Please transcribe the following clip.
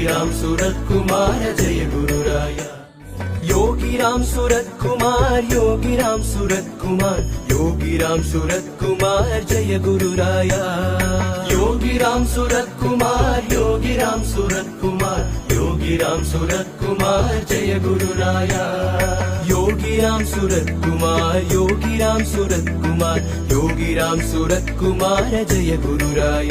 യോഗിരാം സുരത്കുമാര Jaya ഗുരുരായ യോഗിരാം സുരത്കുമാർ യോഗിരാം സുരത്കുമാർ യോഗിരാം സുരത്കുമാർ Jaya ഗുരുരായ യോഗിരാം സുരത്കുമാർ യോഗിരാം സുരത്കുമാർ യോഗിരാം സുരത്കുമാർ Jaya ഗുരുരായ യോഗിരാം സുരത്കുമാർ യോഗിരാം സുരത്കുമാർ യോഗിരാം സുരത്കുമാര Jaya ഗുരുരായ